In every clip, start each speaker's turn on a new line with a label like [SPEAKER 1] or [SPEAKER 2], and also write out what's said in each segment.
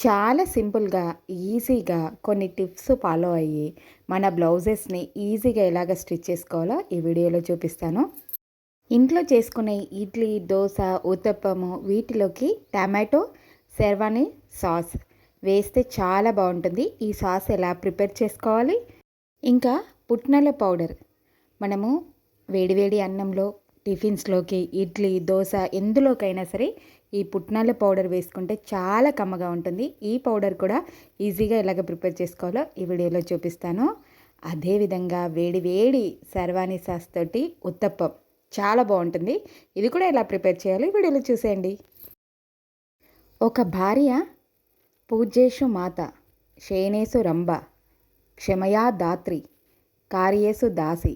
[SPEAKER 1] చాలా సింపుల్గా ఈజీగా కొన్ని టిప్స్ ఫాలో అయ్యి మన బ్లౌజెస్ని ఈజీగా ఎలాగ స్టిచ్ చేసుకోవాలో ఈ వీడియోలో చూపిస్తాను. ఇంట్లో చేసుకునే ఇడ్లీ దోశ ఉత్తప్పము వీటిలోకి టమాటో శర్వాణి సాస్ వేస్తే చాలా బాగుంటుంది. ఈ సాస్ ఎలా ప్రిపేర్ చేసుకోవాలి? ఇంకా పుట్నాల పౌడర్. మనము వేడివేడి అన్నంలో టిఫిన్స్లోకి ఇడ్లీ దోశ ఎందులోకైనా సరే ఈ పుట్నాల పౌడర్ వేసుకుంటే చాలా కమ్మగా ఉంటుంది. ఈ పౌడర్ కూడా ఈజీగా ఎలాగ ప్రిపేర్ చేసుకోవాలో ఈ వీడియోలో చూపిస్తాను. అదేవిధంగా వేడి వేడి సర్వాణి సాస్ తోటి ఉత్తప్పం చాలా బాగుంటుంది. ఇది కూడా ఎలా ప్రిపేర్ చేయాలో వీడియోలో చూసేయండి. ఒక భార్య పూజేషు మాత శేనేసు రంభ క్షమయా దాత్రి కార్యేసు దాసి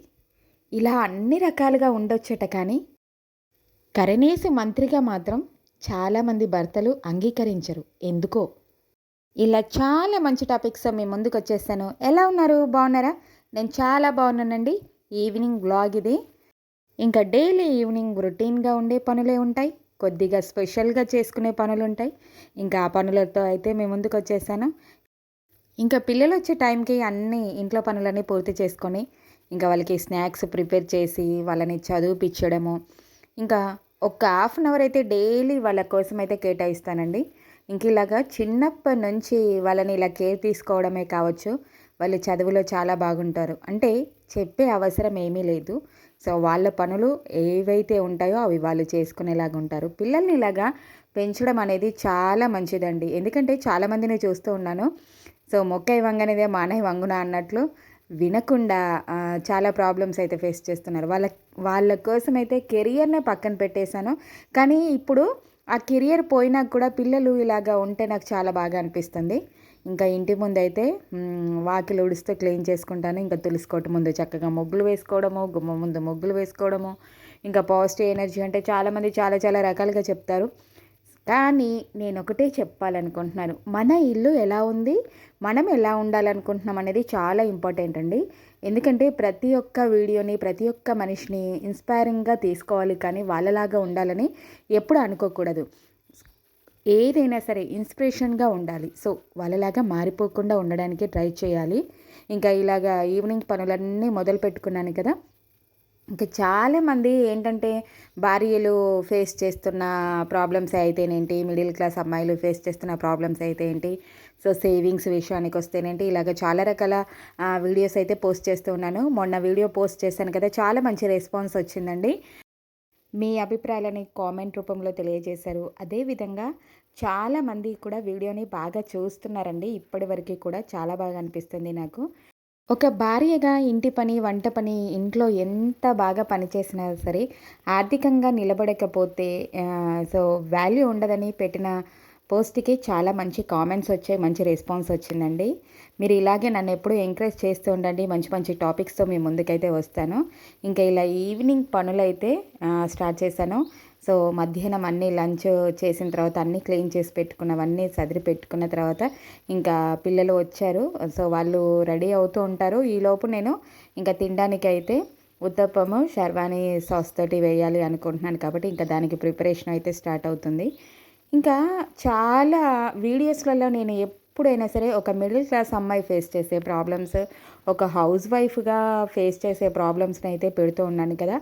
[SPEAKER 1] ఇలా అన్ని రకాలుగా ఉండొచ్చట కానీ కరణేసు మంత్రిగా మాత్రం చాలామంది భర్తలు అంగీకరించరు. ఎందుకో? ఇలా చాలా మంచి టాపిక్స్ మీ ముందుకు వచ్చేస్తాను. ఎలా ఉన్నారు? బాగున్నారా? నేను చాలా బాగున్నానండి. ఈవినింగ్ బ్లాగ్ ఇది. ఇంకా డైలీ ఈవినింగ్ రొటీన్గా ఉండే పనులే ఉంటాయి. కొద్దిగా స్పెషల్గా చేసుకునే పనులు ఉంటాయి. ఇంకా ఆ పనులతో అయితే మేము ముందుకు వచ్చేసాను ఇంకా పిల్లలు వచ్చే టైంకి అన్ని ఇంట్లో పనులన్నీ పూర్తి చేసుకొని ఇంకా వాళ్ళకి స్నాక్స్ ప్రిపేర్ చేసి వాళ్ళని చదివిపించడము ఇంకా ఒక హాఫ్ అన్ అవర్ అయితే డైలీ వాళ్ళ కోసం అయితే కేటాయిస్తానండి. ఇంక ఇలాగా చిన్నప్పటి నుంచి వాళ్ళని ఇలా కేర్ తీసుకోవడమే కావచ్చు వాళ్ళు చదువులో చాలా బాగుంటారు. అంటే చెప్పే అవసరం ఏమీ లేదు. సో వాళ్ళ పనులు ఏవైతే ఉంటాయో అవి వాళ్ళు చేసుకునేలాగా ఉంటారు. పిల్లల్ని ఇలాగా పెంచడం అనేది చాలా మంచిదండి. ఎందుకంటే చాలామందిని చూస్తూ ఉన్నాను. సో మొక్క ఇవ్వంగానేదే మానయ్య వంగునా అన్నట్లు వినకుండా చాలా ప్రాబ్లమ్స్ అయితే ఫేస్ చేస్తున్నారు. వాళ్ళ వాళ్ళ కోసం అయితే కెరియర్నే పక్కన పెట్టేశాను. కానీ ఇప్పుడు ఆ కెరియర్ పోయినా కూడా పిల్లలు ఇలాగా ఉంటే నాకు చాలా బాగా అనిపిస్తుంది. ఇంకా ఇంటి ముందు అయితే వాకిలు ఉడిస్తూ క్లీన్ చేసుకుంటాను. ఇంకా తులుసుకోవటం ముందు చక్కగా ముగ్గులు వేసుకోవడము గుమ్మ ముందు ముగ్గులు వేసుకోవడము. ఇంకా పాజిటివ్ ఎనర్జీ అంటే చాలామంది చాలా చాలా రకాలుగా చెప్తారు. కానీ నేను ఒకటే చెప్పాలనుకుంటున్నాను. మన ఇల్లు ఎలా ఉంది? మనం ఎలా ఉండాలనుకుంటున్నాం అనేది చాలా ఇంపార్టెంట్ అండి. ఎందుకంటే ప్రతి ఒక్క వీడియోని ప్రతి ఒక్క మనిషిని ఇన్స్పైరింగ్గా తీసుకోవాలి కానీ వాళ్ళలాగా ఉండాలని ఎప్పుడు అనుకోకూడదు. ఏదైనా సరే ఇన్స్పిరేషన్గా ఉండాలి. సో వాళ్ళలాగా మారిపోకుండా ఉండడానికి ట్రై చేయాలి. ఇంకా ఇలాగా ఈవినింగ్ పనులన్నీ మొదలు పెట్టుకున్నాను కదా ఇంకా చాలామంది ఏంటంటే భార్యలు ఫేస్ చేస్తున్న ప్రాబ్లమ్స్ అయితేనేంటి మిడిల్ క్లాస్ అమ్మాయిలు ఫేస్ చేస్తున్న ప్రాబ్లమ్స్ అయితే ఏంటి సో సేవింగ్స్ విషయానికి వస్తేనేంటి ఇలాగ చాలా రకాల వీడియోస్ అయితే పోస్ట్ చేస్తూ ఉన్నాను. మొన్న వీడియో పోస్ట్ చేశాను కదా చాలా మంచి రెస్పాన్స్ వచ్చిందండి. మీ అభిప్రాయాలని కామెంట్ రూపంలో తెలియజేశారు. అదేవిధంగా చాలామంది కూడా వీడియోని బాగా చూస్తున్నారండి. ఇప్పటి వరకు కూడా చాలా బాగా అనిపిస్తుంది నాకు. ఒక భార్యగా ఇంటి పని వంట పని ఇంట్లో ఎంత బాగా పనిచేసినా సరే ఆర్థికంగా నిలబడకపోతే సో వాల్యూ ఉండదని పెట్టిన పోస్ట్కి చాలా మంచి కామెంట్స్ వచ్చాయి మంచి రెస్పాన్స్ వచ్చిందండి. మీరు ఇలాగే నన్ను ఎప్పుడూ ఎంకరేజ్ చేస్తూ ఉండండి మంచి మంచి టాపిక్స్తో మీ ముందుకైతే వస్తాను. ఇంకా ఇలా ఈవినింగ్ పనులైతే స్టార్ట్ చేశాను. సో మధ్యాహ్నం అన్నీ లంచ్ చేసిన తర్వాత అన్నీ క్లీన్ చేసి పెట్టుకున్నవన్నీ సదిరి పెట్టుకున్న తర్వాత ఇంకా పిల్లలు వచ్చారు. సో వాళ్ళు రెడీ అవుతూ ఉంటారు. ఈలోపు నేను ఇంకా తినడానికి అయితే ఉత్తప్పము శర్వాణి సాస్ తోటి వేయాలి అనుకుంటున్నాను కాబట్టి ఇంకా దానికి ప్రిపరేషన్ అయితే స్టార్ట్ అవుతుంది. ఇంకా చాలా వీడియోస్లలో నేను ఎప్పుడైనా సరే ఒక మిడిల్ క్లాస్ అమ్మాయి ఫేస్ చేసే ప్రాబ్లమ్స్ ఒక హౌస్ వైఫ్గా ఫేస్ చేసే ప్రాబ్లమ్స్ని అయితే పెడుతూ ఉన్నాను కదా.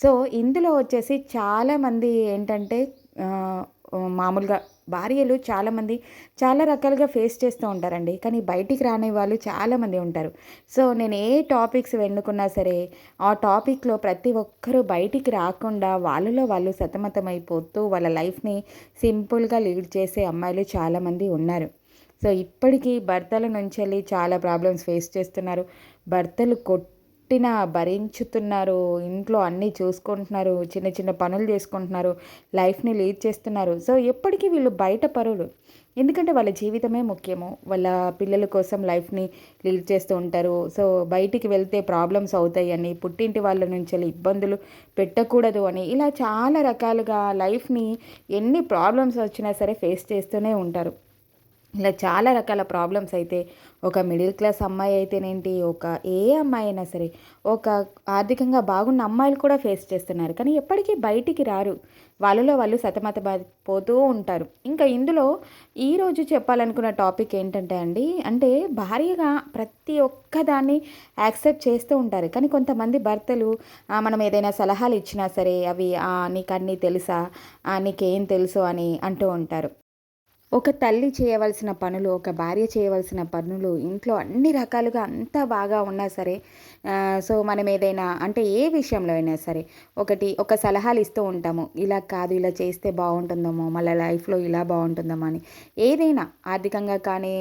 [SPEAKER 1] సో ఇందులో వచ్చేసి చాలామంది ఏంటంటే మామూలుగా భార్యలు చాలామంది చాలా రకాలుగా ఫేస్ చేస్తూ ఉంటారండి. కానీ బయటికి రాని వాళ్ళు చాలామంది ఉంటారు. సో నేను ఏ టాపిక్స్ వెన్నుకున్నా సరే ఆ టాపిక్లో ప్రతి ఒక్కరూ బయటికి రాకుండా వాళ్ళలో వాళ్ళు సతమతమైపోతూ వాళ్ళ లైఫ్ని సింపుల్గా లీడ్ చేసే అమ్మాయిలు చాలామంది ఉన్నారు. సో ఇప్పటికీ భర్తల నుంచి వెళ్ళి చాలా ప్రాబ్లమ్స్ ఫేస్ చేస్తున్నారు. భర్తలు కొట్ పుట్టిన భరించుతున్నారు ఇంట్లో అన్నీ చూసుకుంటున్నారు చిన్న చిన్న పనులు చేసుకుంటున్నారు లైఫ్ని లీడ్ చేస్తున్నారు. సో ఎప్పటికీ వీళ్ళు బయట పరులు. ఎందుకంటే వాళ్ళ జీవితమే ముఖ్యము. వాళ్ళ పిల్లల కోసం లైఫ్ని లీడ్ చేస్తూ ఉంటారు. సో బయటికి వెళ్తే ప్రాబ్లమ్స్ అవుతాయని పుట్టింటి వాళ్ళ నుంచి ఇబ్బందులు పెట్టకూడదు అని ఇలా చాలా రకాలుగా లైఫ్ని ఎన్ని ప్రాబ్లమ్స్ వచ్చినా సరే ఫేస్ చేస్తూనే ఉంటారు. ఇలా చాలా రకాల ప్రాబ్లమ్స్ అయితే ఒక మిడిల్ క్లాస్ అమ్మాయి అయితేనేంటి ఒక ఏ అమ్మాయి అయినా సరే ఒక ఆర్థికంగా బాగున్న అమ్మాయిలు కూడా ఫేస్ చేస్తున్నారు. కానీ ఎప్పటికీ బయటికి రారు. వాళ్ళలో వాళ్ళు సతమత పోతూ ఉంటారు. ఇంకా ఇందులో ఈరోజు చెప్పాలనుకున్న టాపిక్ ఏంటంటే అండి అంటే భార్యగా ప్రతి ఒక్కదాన్ని యాక్సెప్ట్ చేస్తూ ఉంటారు. కానీ కొంతమంది భర్తలు మనం ఏదైనా సలహాలు ఇచ్చినా సరే అవి నీకు అన్నీ తెలుసా? నీకేం తెలుసు? అని అంటూ ఉంటారు. ఒక తల్లి చేయవలసిన పనులు ఒక భార్య చేయవలసిన పనులు ఇంట్లో అన్ని రకాలుగా అంతా బాగా ఉన్నా సరే సో మనం ఏదైనా అంటే ఏ విషయంలో అయినా సరే ఒకటి ఒక సలహాలు ఇస్తూ ఉంటాము. ఇలా కాదు ఇలా చేస్తే బాగుంటుందేమో మళ్ళీ లైఫ్లో ఇలా బాగుంటుందేమో అని. ఏదైనా ఆర్థికంగా కానీ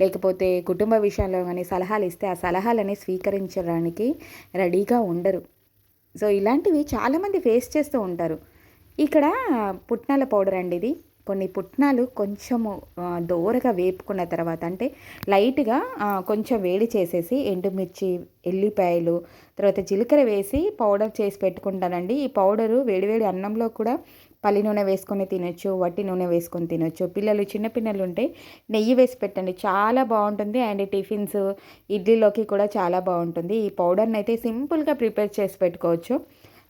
[SPEAKER 1] లేకపోతే కుటుంబ విషయంలో కానీ సలహాలు ఇస్తే ఆ సలహాలని స్వీకరించడానికి రెడీగా ఉండరు. సో ఇలాంటివి చాలామంది ఫేస్ చేస్తూ ఉంటారు. ఇక్కడ పుట్నాల పౌడర్ అండి ఇది. కొన్ని పుట్నాలు కొంచెము దోరగా వేపుకున్న తర్వాత అంటే లైట్గా కొంచెం వేడి చేసేసి ఎండుమిర్చి ఎల్లిపాయలు తర్వాత జీలకర్ర వేసి పౌడర్ చేసి పెట్టుకుంటానండి. ఈ పౌడరు వేడివేడి అన్నంలో కూడా పల్లి నూనె వేసుకొని తినొచ్చు వట్టి నూనె వేసుకొని తినొచ్చు. పిల్లలు చిన్న పిల్లలు ఉంటే నెయ్యి వేసి పెట్టండి. చాలా బాగుంటుంది అండ్ టిఫిన్స్ ఇడ్లీలోకి కూడా చాలా బాగుంటుంది. ఈ పౌడర్ని అయితే సింపుల్గా ప్రిపేర్ చేసి పెట్టుకోవచ్చు.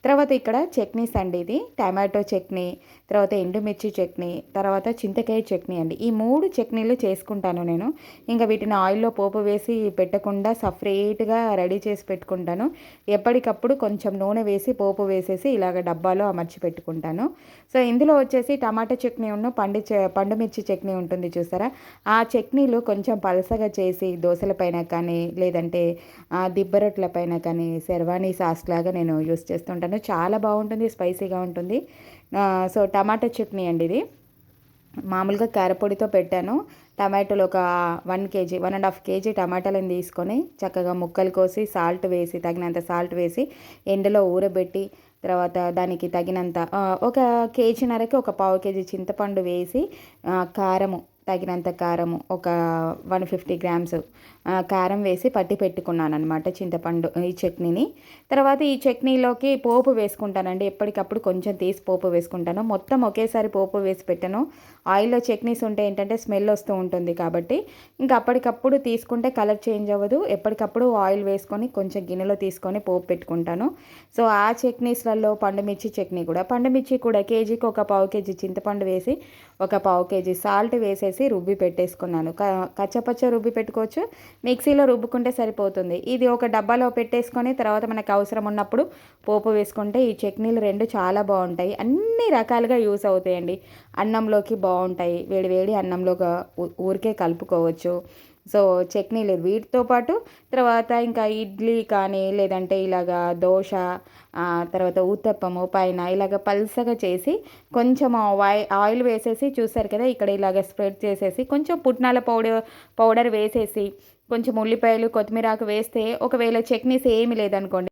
[SPEAKER 1] తర్వాత ఇక్కడ చట్నీస్ అండి ఇది. టమాటో చట్నీ తర్వాత ఎండుమిర్చి చట్నీ తర్వాత చింతకాయ చట్నీ అండి. ఈ మూడు చట్నీలు చేసుకుంటాను నేను. ఇంకా వీటిని ఆయిల్లో పోపు వేసి పెట్టకుండా సపరేట్గా రెడీ చేసి పెట్టుకుంటాను. ఎప్పటికప్పుడు కొంచెం నూనె వేసి పోపు వేసేసి ఇలాగ డబ్బాలో అమర్చి పెట్టుకుంటాను. సో ఇందులో వచ్చేసి టమాటా చట్నీ ఉన్న పండు పండుమిర్చి చట్నీ ఉంటుంది చూసారా? ఆ చట్నీలు కొంచెం పలసగా చేసి దోశల పైన కానీ లేదంటే దిబ్బరొట్ల పైన కానీ శర్వాణి సాస్ లాగా నేను యూస్ చేస్తుంటాను చేశాను చాలా బాగుంటుంది స్పైసీగా ఉంటుంది. సో టమాటా చట్నీ అండి ఇది. మామూలుగా కారపొడితో పెట్టాను. టమాటోలు ఒక one KG one and half KG టమాటాలను తీసుకొని చక్కగా ముక్కలు కోసి సాల్ట్ వేసి తగినంత సాల్ట్ వేసి ఎండలో ఊరబెట్టి తర్వాత దానికి తగినంత ఒక కేజీన్నరకి ఒక పావు కేజీ చింతపండు వేసి కారము తగినంత కారము ఒక వన్ ఫిఫ్టీ గ్రామ్స్ కారం వేసి పట్టి పెట్టుకున్నాను అనమాట చింతపండు ఈ చట్నీని. తర్వాత ఈ చట్నీలోకి పోపు వేసుకుంటానండి. ఎప్పటికప్పుడు కొంచెం తీసి పోపు వేసుకుంటాను. మొత్తం ఒకేసారి పోపు వేసి పెట్టాను. ఆయిల్లో చట్నీస్ ఉంటే ఏంటంటే స్మెల్ వస్తూ ఉంటుంది కాబట్టి. ఇంకా అప్పటికప్పుడు తీసుకుంటే కలర్ చేంజ్ అవ్వదు. ఎప్పటికప్పుడు ఆయిల్ వేసుకొని కొంచెం గిన్నెలో తీసుకొని పోపు పెట్టుకుంటాను. సో ఆ చట్నీస్లలో పండుమిర్చి చట్నీ కూడా. పండుమిర్చి కూడా కేజీకి ఒక పావు కేజీ చింతపండు వేసి ఒక పావు కేజీ సాల్ట్ వేసేసి రుబ్బి పెట్టేసుకున్నాను. కచ్చపచ్చ రుబ్బి పెట్టుకోవచ్చు. మిక్సీలో రుబ్బుకుంటే సరిపోతుంది. ఇది ఒక డబ్బాలో పెట్టేసుకొని తర్వాత మనకు అవసరం ఉన్నప్పుడు పోపు వేసుకుంటే ఈ చట్నీలు రెండు చాలా బాగుంటాయి. అన్ని రకాలుగా యూస్ అవుతాయండి. అన్నంలోకి బాగుంటాయి. వేడి వేడి అన్నంలో ఊరికే కలుపుకోవచ్చు. సో చట్నీలు వీటితో పాటు తర్వాత ఇంకా ఇడ్లీ కానీ లేదంటే ఇలాగా దోశ తర్వాత ఊతప్పము పైన ఇలాగ పల్సగా చేసి కొంచెం ఆయిల్ వేసేసి చూసారు కదా ఇక్కడ ఇలాగ స్ప్రెడ్ చేసేసి కొంచెం పుట్నాల పౌడర్ పౌడర్ వేసేసి కొంచెం ఉల్లిపాయలు కొత్తిమీరాకు వేస్తే ఒకవేళ చట్నీస్ ఏమీ లేదనుకోండి.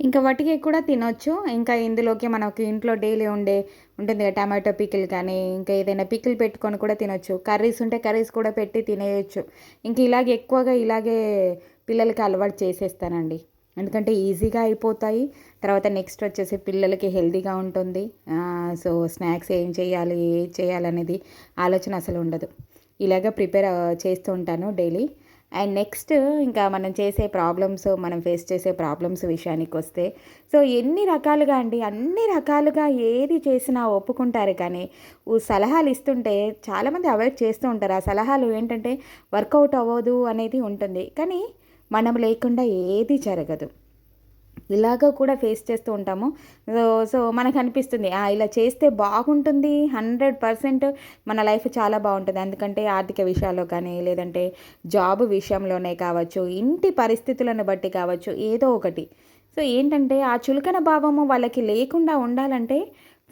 [SPEAKER 1] ఇంకా వాటికి కూడా తినొచ్చు. ఇంకా ఇందులోకి మనకి ఇంట్లో డైలీ ఉండే ఉంటుంది టమాటో పికిల్ కానీ ఇంకా ఏదైనా పికిల్ పెట్టుకొని కూడా తినొచ్చు. కర్రీస్ ఉంటే కర్రీస్ కూడా పెట్టి తినేయచ్చు. ఇంక ఇలాగే ఎక్కువగా ఇలాగే పిల్లలకి అలవాటు చేసేస్తానండి. ఎందుకంటే ఈజీగా అయిపోతాయి. తర్వాత నెక్స్ట్ వచ్చేసి పిల్లలకి హెల్తీగా ఉంటుంది. సో స్నాక్స్ ఏం చేయాలి ఏం చేయాలనేది ఆలోచన అసలు ఉండదు. ఇలాగ ప్రిపేర్ చేస్తూ ఉంటాను డైలీ. అండ్ నెక్స్ట్ ఇంకా మనం చేసే ప్రాబ్లమ్స్ మనం ఫేస్ చేసే ప్రాబ్లమ్స్ విషయానికి వస్తే సో ఎన్ని రకాలుగా అండి అన్ని రకాలుగా ఏది చేసినా ఒప్పుకుంటారు. కానీ సలహాలు ఇస్తుంటే చాలామంది అవాయిడ్ చేస్తూ ఉంటారు. ఆ సలహాలు ఏంటంటే వర్కౌట్ అవ్వదు అనేది ఉంటుంది. కానీ మనం లేకుండా ఏది జరగదు. ఇలాగ కూడా ఫేస్ చేస్తూ ఉంటాము. సో సో మనకు అనిపిస్తుంది ఇలా చేస్తే బాగుంటుంది హండ్రెడ్ పర్సెంట్ మన లైఫ్ చాలా బాగుంటుంది. ఎందుకంటే ఆర్థిక విషయాల్లో కానీ లేదంటే జాబ్ విషయంలోనే కావచ్చు ఇంటి పరిస్థితులను బట్టి కావచ్చు ఏదో ఒకటి. సో ఏంటంటే ఆ చులకన భావము వాళ్ళకి లేకుండా ఉండాలంటే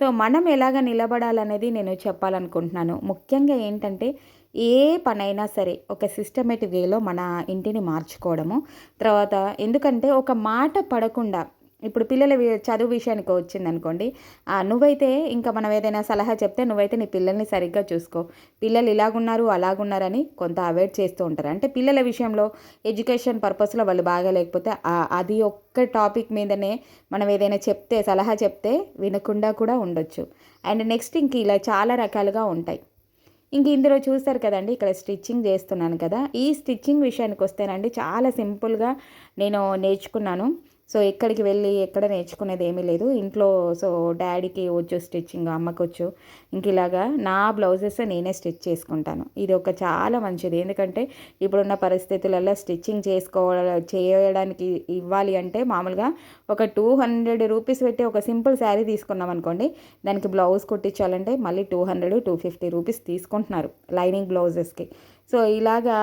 [SPEAKER 1] సో మనం ఎలాగ నిలబడాలనేది నేను చెప్పాలనుకుంటున్నాను. ముఖ్యంగా ఏంటంటే ఏ పనైనా సరే ఒక సిస్టమేటిక్ వేలో మన ఇంటిని మార్చుకోవడము. తర్వాత ఎందుకంటే ఒక మాట పడకుండా ఇప్పుడు పిల్లల చదువు విషయానికి వచ్చిందనుకోండి నువ్వైతే ఇంకా మనం ఏదైనా సలహా చెప్తే నువ్వైతే నీ పిల్లల్ని సరిగ్గా చూసుకో. పిల్లలు ఇలాగున్నారు అలాగున్నారని కొంత అవాయిడ్ చేస్తూ ఉంటారు. అంటే పిల్లల విషయంలో ఎడ్యుకేషన్ పర్పస్లో వాళ్ళు బాగా లేకపోతే అది ఒక్క టాపిక్ మీదనే మనం ఏదైనా చెప్తే సలహా చెప్తే వినకుండా కూడా ఉండొచ్చు. అండ్ నెక్స్ట్ ఇంక ఇలా చాలా రకాలుగా ఉంటాయి. ఇంక ఇందులో చూస్తారు కదండి ఇక్కడ స్టిచ్చింగ్ చేస్తున్నాను కదా. ఈ స్టిచ్చింగ్ విషయానికి వస్తేనండి చాలా సింపుల్గా నేను నేర్చుకున్నాను. సో ఎక్కడికి వెళ్ళి ఎక్కడ నేర్చుకునేది ఏమీ లేదు. ఇంట్లో సో డాడీకి వచ్చు స్టిచ్చింగ్ అమ్మకొచ్చు. ఇంక ఇలాగా నా బ్లౌజెస్ నేనే స్టిచ్ చేసుకుంటాను. ఇది ఒక చాలా మంచిది. ఎందుకంటే ఇప్పుడున్న పరిస్థితులలో స్టిచ్చింగ్ చేసుకోవాలి చేయడానికి ఇవ్వాలి అంటే మామూలుగా ఒక టూ హండ్రెడ్ రూపీస్ పెట్టి ఒక సింపుల్ శారీ తీసుకున్నాం అనుకోండి దానికి బ్లౌజ్ కుట్టించాలంటే మళ్ళీ two hundred two fifty rupees తీసుకుంటున్నారు లైనింగ్ బ్లౌజెస్కి. సో ఇలాగా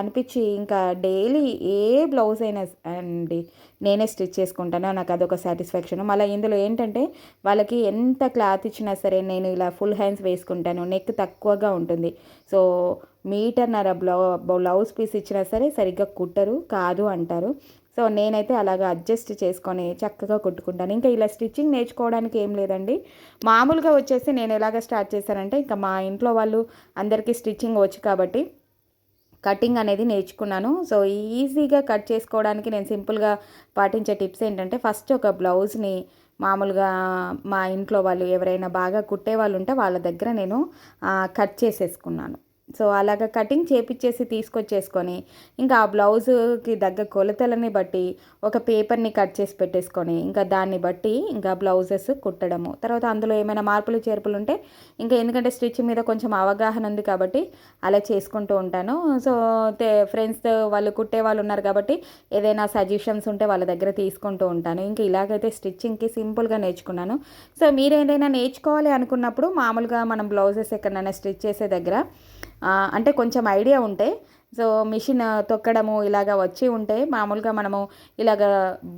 [SPEAKER 1] అనిపించి ఇంకా డైలీ ఏ బ్లౌజ్ అయినా అండి నేనే స్టిచ్ చేసుకుంటాను నాకు అదొక సాటిస్ఫాక్షన్. మళ్ళీ ఇందులో ఏంటంటే వాళ్ళకి ఎంత క్లాత్ ఇచ్చినా సరే నేను ఇలా ఫుల్ హ్యాండ్స్ వేసుకుంటాను నెక్ తక్కువగా ఉంటుంది. సో మీటర్నర బ్లౌ బ్లౌజ్ పీస్ ఇచ్చినా సరే సరిగ్గా కుట్టరు కాదు అంటారు. సో నేనైతే అలాగా అడ్జస్ట్ చేసుకొని చక్కగా కుట్టుకుంటాను. ఇంకా ఇలా స్టిచ్చింగ్ నేర్చుకోవడానికి ఏం లేదండి. మామూలుగా వచ్చేసి నేను ఎలాగ స్టార్ట్ చేశానంటే ఇంకా మా ఇంట్లో వాళ్ళు అందరికీ స్టిచ్చింగ్ వచ్చు కాబట్టి కటింగ్ అనేది నేర్చుకున్నాను. సో ఈజీగా కట్ చేసుకోవడానికి నేను సింపుల్గా పాటించే టిప్స్ ఏంటంటే ఫస్ట్ ఒక బ్లౌజ్ని మామూలుగా మా ఇంట్లో వాళ్ళు ఎవరైనా బాగా కుట్టే వాళ్ళు ఉంటే వాళ్ళ దగ్గర నేను కట్ చేసేసుకున్నాను. సో అలాగ కటింగ్ చేపించేసి తీసుకొచ్చేసుకొని ఇంకా ఆ బ్లౌజ్కి దగ్గ కొలతలని బట్టి ఒక పేపర్ని కట్ చేసి పెట్టేసుకొని ఇంకా దాన్ని బట్టి ఇంకా బ్లౌజెస్ కుట్టడము. తర్వాత అందులో ఏమైనా మార్పులు చేర్పులు ఉంటే ఇంకా ఎందుకంటే స్టిచ్ మీద కొంచెం అవగాహన ఉంది కాబట్టి అలా చేసుకుంటూ ఉంటాను. సో ఫ్రెండ్స్ వాళ్ళు కుట్టే వాళ్ళు ఉన్నారు కాబట్టి ఏదైనా సజెషన్స్ ఉంటే వాళ్ళ దగ్గర తీసుకుంటూ ఉంటాను. ఇంకా ఇలాగైతే స్టిచ్చింగ్కి సింపుల్గా నేర్చుకున్నాను. సో మీరు ఏదైనా నేర్చుకోవాలి అనుకున్నప్పుడు మామూలుగా మనం బ్లౌజెస్ ఎక్కడైనా స్టిచ్ చేసే దగ్గర అంటే కొంచెం ఐడియా ఉంటే సో మిషన్ తొక్కడము ఇలాగ వచ్చి ఉంటే మామూలుగా మనము ఇలాగ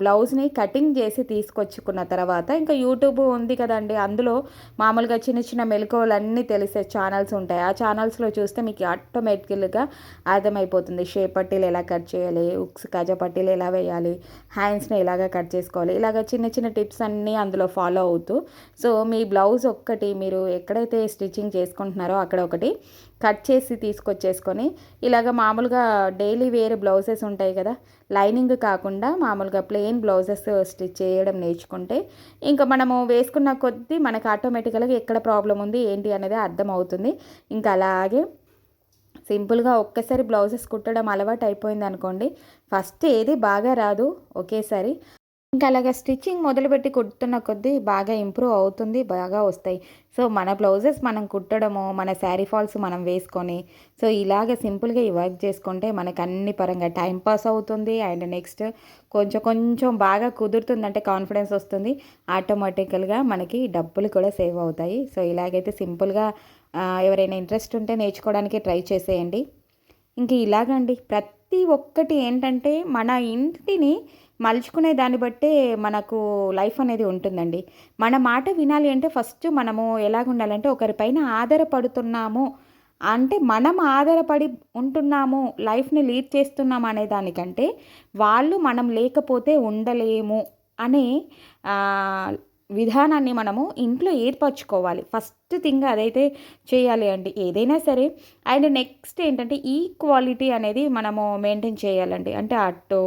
[SPEAKER 1] బ్లౌజ్ని కటింగ్ చేసి తీసుకొచ్చుకున్న తర్వాత ఇంకా యూట్యూబ్ ఉంది కదండి అందులో మామూలుగా చిన్న చిన్న మెలకువలు అన్నీ తెలిసే ఛానల్స్ ఉంటాయి. ఆ ఛానల్స్లో చూస్తే మీకు ఆటోమేటికల్గా అర్థమైపోతుంది. షేప్ పట్టీలు ఎలా కట్ చేయాలి ఉక్స్ కజ పట్టీలు ఎలా వేయాలి హ్యాండ్స్ని ఎలాగ కట్ చేసుకోవాలి ఇలాగ చిన్న చిన్న టిప్స్ అన్నీ అందులో ఫాలో అవుతూ సో మీ బ్లౌజ్ ఒక్కటి మీరు ఎక్కడైతే స్టిచ్చింగ్ చేసుకుంటున్నారో అక్కడ ఒకటి కట్ చేసి తీసుకొచ్చేసుకొని ఇలాగ మామూలుగా డైలీ వేర్ బ్లౌజెస్ ఉంటాయి కదా లైనింగ్ కాకుండా మామూలుగా ప్లెయిన్ బ్లౌజెస్ స్టిచ్ చేయడం నేర్చుకుంటే ఇంకా మనము వేసుకున్న కొద్దీ మనకు ఆటోమేటిక్గా ఎక్కడ ప్రాబ్లం ఉంది ఏంటి అనేది అర్థమవుతుంది. ఇంకా అలాగే సింపుల్గా ఒక్కసారి బ్లౌజెస్ కుట్టడం అలవాటు అయిపోయింది అనుకోండి ఫస్ట్ ఏది బాగా రాదు ఒకేసారి. ఇంకా అలాగే స్టిచ్చింగ్ మొదలుపెట్టి కుడుతున్న కొద్దీ బాగా ఇంప్రూవ్ అవుతుంది బాగా వస్తాయి. సో మన బ్లౌజెస్ మనం కుట్టడము మన శారీ ఫాల్స్ మనం వేసుకొని సో ఇలాగ సింపుల్గా ఈ వర్క్ చేసుకుంటే మనకు అన్ని పరంగా టైం పాస్ అవుతుంది. అండ్ నెక్స్ట్ కొంచెం కొంచెం బాగా కుదురుతుందంటే కాన్ఫిడెన్స్ వస్తుంది. ఆటోమేటికల్గా మనకి డబ్బులు కూడా సేవ్ అవుతాయి. సో ఇలాగైతే సింపుల్గా ఎవరైనా ఇంట్రెస్ట్ ఉంటే నేర్చుకోవడానికి ట్రై చేసేయండి. ఇంక ఇలాగండి. ప్రతి ఒక్కటి ఏంటంటే మన ఇంటిని మలుచుకునే దాన్ని బట్టే మనకు లైఫ్ అనేది ఉంటుందండి. మన మాట వినాలి అంటే ఫస్ట్ మనము ఎలాగుండాలంటే ఒకరిపైన ఆధారపడుతున్నాము. అంటే మనం ఆధారపడి ఉంటున్నాము లైఫ్ని లీడ్ చేస్తున్నాం అనే దానికంటే వాళ్ళు మనం లేకపోతే ఉండలేము అనే విధానాన్ని మనము ఇంట్లో ఏర్పరచుకోవాలి. ఫస్ట్ థింగ్ అదైతే చేయాలి అండి. ఏదైనా సరే అండ్ నెక్స్ట్ ఏంటంటే ఈక్వాలిటీ అనేది మనము మెయింటైన్ చేయాలండి. అంటే అటు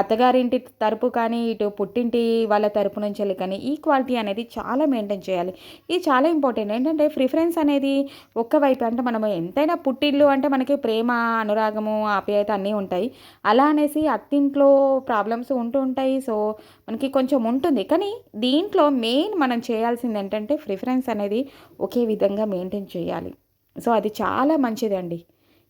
[SPEAKER 1] అత్తగారింటి తరపు కానీ ఇటు పుట్టింటి వాళ్ళ తరపు నుంచి కానీ ఈక్వాలిటీ అనేది చాలా మెయింటైన్ చేయాలి. ఇది చాలా ఇంపార్టెంట్. ఏంటంటే ప్రిఫరెన్స్ అనేది ఒక్కవైపు అంటే మనము ఎంతైనా పుట్టిల్లు అంటే మనకి ప్రేమ అనురాగము ఆప్యాయత అన్నీ ఉంటాయి. అలా అనేసి అత్తింట్లో ప్రాబ్లమ్స్ ఉంటూ ఉంటాయి. సో మనకి కొంచెం ఉంటుంది. కానీ దీంట్లో మెయిన్ మనం చేయాల్సింది ఏంటంటే ప్రిఫరెన్స్ అనేది ఒకే విధంగా మెయింటైన్ చేయాలి. సో అది చాలా మంచిదండి.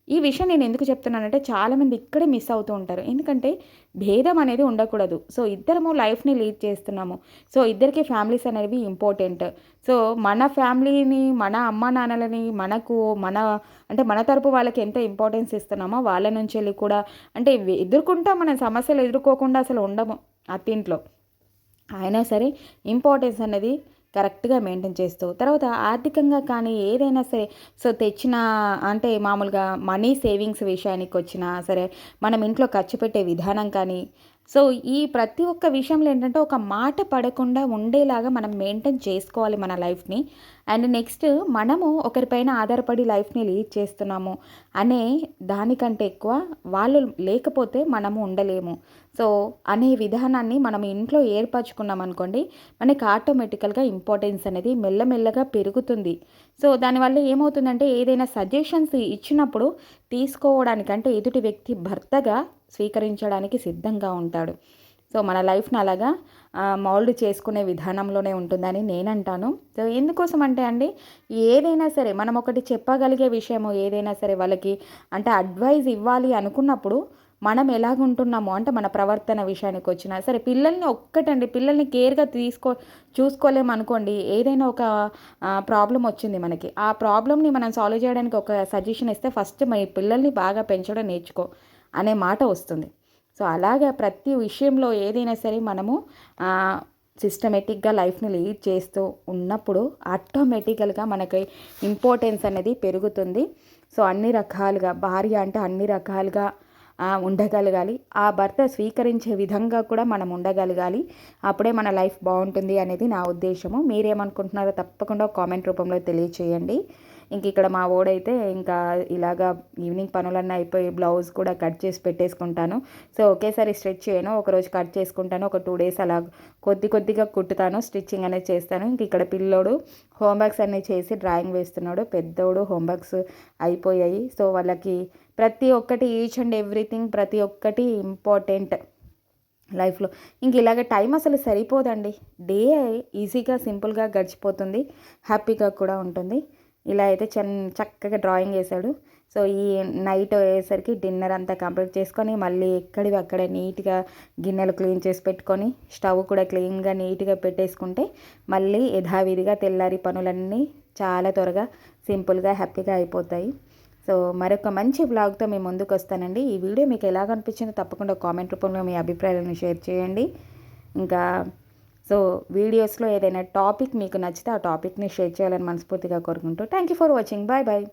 [SPEAKER 1] ఈ విషయం నేను ఎందుకు చెప్తున్నానంటే చాలామంది ఇక్కడే మిస్ అవుతూ ఉంటారు. ఎందుకంటే భేదం అనేది ఉండకూడదు. సో ఇద్దరము లైఫ్ని లీడ్ చేస్తున్నాము. సో ఇద్దరికి ఫ్యామిలీస్ అనేవి ఇంపార్టెంట్. సో మన ఫ్యామిలీని మన అమ్మ నాన్నలని మనకు మన అంటే మన తరపు వాళ్ళకి ఎంత ఇంపార్టెన్స్ ఇస్తున్నామో వాళ్ళ నుంచి వెళ్ళి కూడా అంటే ఎదుర్కొంటా మన సమస్యలు ఎదుర్కోకుండా అసలు ఉండము అత్తింట్లో. అయినా సరే ఇంపార్టెన్స్ అనేది కరెక్ట్గా మెయింటైన్ చేస్తూ తర్వాత ఆర్థికంగా కానీ ఏదైనా సరే సో తెచ్చిన అంటే మామూలుగా మనీ సేవింగ్స్ విషయానికి వచ్చినా సరే మనం ఇంట్లో ఖర్చు పెట్టే విధానం కానీ సో ఈ ప్రతి ఒక్క విషయంలో ఏంటంటే ఒక మాట పడకుండా ఉండేలాగా మనం మెయింటైన్ చేసుకోవాలి మన లైఫ్ని. అండ్ నెక్స్ట్ మనము ఒకరిపైన ఆధారపడి లైఫ్ని లీడ్ చేస్తున్నాము. అనే దానికంటే ఎక్కువ వాళ్ళు లేకపోతే మనము ఉండలేము. సో అనే విధానాన్ని మనం ఇంట్లో ఏర్పరచుకున్నాం అనుకోండి మనకి ఆటోమేటికల్గా ఇంపార్టెన్స్ అనేది మెల్లమెల్లగా పెరుగుతుంది. సో దానివల్ల ఏమవుతుందంటే ఏదైనా సజెషన్స్ ఇచ్చినప్పుడు తీసుకోవడానికంటే ఎదుటి వ్యక్తి భర్తగా స్వీకరించడానికి సిద్ధంగా ఉంటాడు. సో మన లైఫ్ని అలాగా మౌల్డ్ చేసుకునే విధానంలోనే ఉంటుందని నేను అంటాను సో ఎందుకోసం అంటే అండి ఏదైనా సరే మనం ఒకటి చెప్పగలిగే విషయము ఏదైనా సరే వాళ్ళకి అంటే అడ్వైజ్ ఇవ్వాలి అనుకున్నప్పుడు మనం ఎలాగుంటున్నాము అంటే మన ప్రవర్తన విషయానికి వచ్చినా సరే పిల్లల్ని ఒక్కటండి పిల్లల్ని కేర్గా తీసుకో చూసుకోలేము అనుకోండి ఏదైనా ఒక ప్రాబ్లం వచ్చింది మనకి ఆ ప్రాబ్లమ్ని మనం సాల్వ్ చేయడానికి ఒక సజెషన్ ఇస్తే ఫస్ట్ మీ పిల్లల్ని బాగా పెంచడం నేర్చుకో అనే మాట వస్తుంది. సో అలాగా ప్రతి విషయంలో ఏదైనా సరే మనము సిస్టమేటిక్గా లైఫ్ని లీడ్ చేస్తూ ఉన్నప్పుడు ఆటోమేటికల్గా మనకి ఇంపార్టెన్స్ అనేది పెరుగుతుంది. సో అన్ని రకాలుగా భార్య అంటే అన్ని రకాలుగా ఉండగలగాలి. ఆ భర్త స్వీకరించే విధంగా కూడా మనం ఉండగలగాలి. అప్పుడే మన లైఫ్ బాగుంటుంది అనేది నా ఉద్దేశము. మీరేమనుకుంటున్నారో తప్పకుండా కామెంట్ రూపంలో తెలియచేయండి. ఇంక ఇక్కడ మా ఓడైతే ఇంకా ఇలాగా ఈవినింగ్ పనులన్నీ అయిపోయి బ్లౌజ్ కూడా కట్ చేసి పెట్టేసుకుంటాను. సో ఒకేసారి స్టిచ్ చేయను. ఒకరోజు కట్ చేసుకుంటాను. ఒక టూ డేస్ అలా కొద్ది కొద్దిగా కుట్టుతాను. స్టిచ్చింగ్ అనేది చేస్తాను. ఇంక ఇక్కడ పిల్లోడు హోంవర్క్స్ అన్నీ చేసి డ్రాయింగ్ వేస్తున్నాడు. పెద్దోడు హోంవర్క్స్ అయిపోయాయి. సో వాళ్ళకి ప్రతి ఒక్కటి ఈచ్ అండ్ ఎవ్రీథింగ్ ప్రతి ఒక్కటి ఇంపార్టెంట్ లైఫ్లో. ఇంక ఇలాగ టైం అసలు సరిపోదండి. డే ఈజీగా సింపుల్గా గడిచిపోతుంది. హ్యాపీగా కూడా ఉంటుంది. ఇలా అయితే చన్ చక్కగా డ్రాయింగ్ వేశాడు. సో ఈ నైట్ అయ్యేసరికి డిన్నర్ అంతా కంప్లీట్ చేసుకొని మళ్ళీ ఎక్కడివి అక్కడ నీట్గా గిన్నెలు క్లీన్ చేసి పెట్టుకొని స్టవ్ కూడా క్లీన్గా నీట్గా పెట్టేసుకుంటే మళ్ళీ యథావిధిగా తెల్లారి పనులన్నీ చాలా త్వరగా సింపుల్గా హ్యాపీగా అయిపోతాయి. సో మరొక మంచి బ్లాగ్తో మేము ముందుకు వస్తానండి ఈ వీడియో మీకు ఎలా అనిపించిందో తప్పకుండా కామెంట్ రూపంలో మీ అభిప్రాయాలను షేర్ చేయండి. ఇంకా సో వీడియోస్లో ఏదైనా టాపిక్ మీకు నచ్చితే ఆ టాపిక్ని షేర్ చేయాలని మనస్ఫూర్తిగా కోరుకుంటూ thank you for watching. Bye bye.